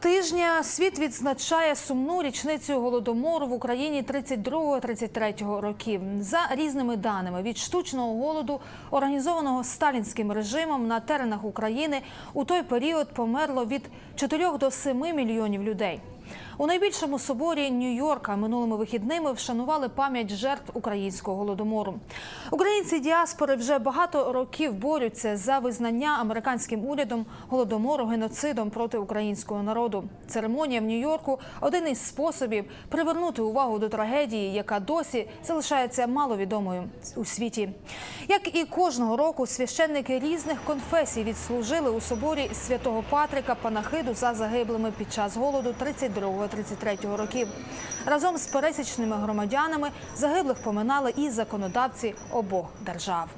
тижня світ відзначає сумну річницю голодомору в Україні 32-33 років. За різними даними від штучного голоду, організованого сталінським режимом на теренах України, у той період померло від 4 до 7 мільйонів людей. У найбільшому соборі Нью-Йорка минулими вихідними вшанували пам'ять жертв українського голодомору. Українці діаспори вже багато років борються за визнання американським урядом голодомору геноцидом проти українського народу. Церемонія в Нью-Йорку один із способів привернути увагу до трагедії, яка досі залишається маловідомою у світі. Як і кожного року, священники різних конфесій відслужили у соборі святого Патрика панахиду за загиблими під час голоду 32-33 років. Разом з пересічними громадянами загиблих поминали і законодавці обох держав.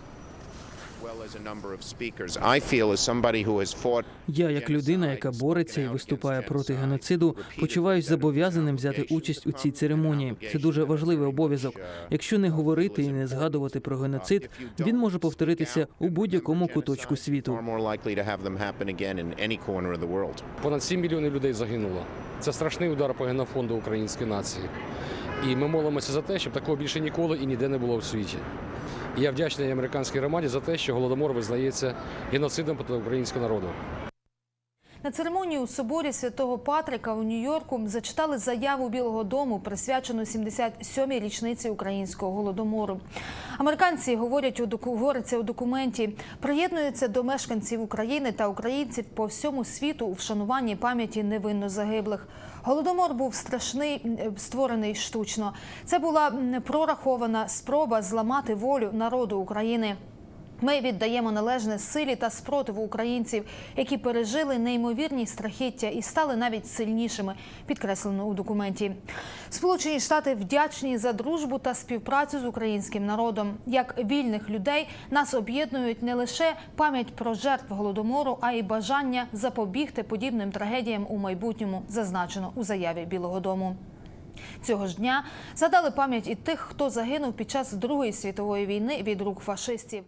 Я, як людина, яка бореться і виступає проти геноциду, почуваюсь зобов'язаним взяти участь у цій церемонії. Це дуже важливий обов'язок. Якщо не говорити і не згадувати про геноцид, він може повторитися у будь-якому куточку світу. far more likely to have them happen again in any corner of the world. Понад 7 мільйонів людей загинуло. Це страшний удар по генофонду української нації. І ми молимося за те, щоб такого більше ніколи і ніде не було в світі. І я вдячний американській громаді за те, що голодомор визнається геноцидом проти українського народу. На церемонії у соборі святого Патрика у Нью-Йорку зачитали заяву Білого Дому, присвячену 77-й річниці українського голодомору. Американці говорять у говориться у документі, приєднуються до мешканців України та українців по всьому світу у вшануванні пам'яті невинно загиблих. Голодомор був страшний, створений штучно. Це була прорахована спроба зламати волю народу України. Ми віддаємо належне силі та спротиву українців, які пережили неймовірні страхіття і стали навіть сильнішими, підкреслено у документі. Сполучені Штати вдячні за дружбу та співпрацю з українським народом. Як вільних людей нас об'єднують не лише пам'ять про жертв голодомору, а й бажання запобігти подібним трагедіям у майбутньому, зазначено у заяві Білого Дому. Цього ж дня згадали пам'ять і тих, хто загинув під час Другої світової війни від рук фашистів.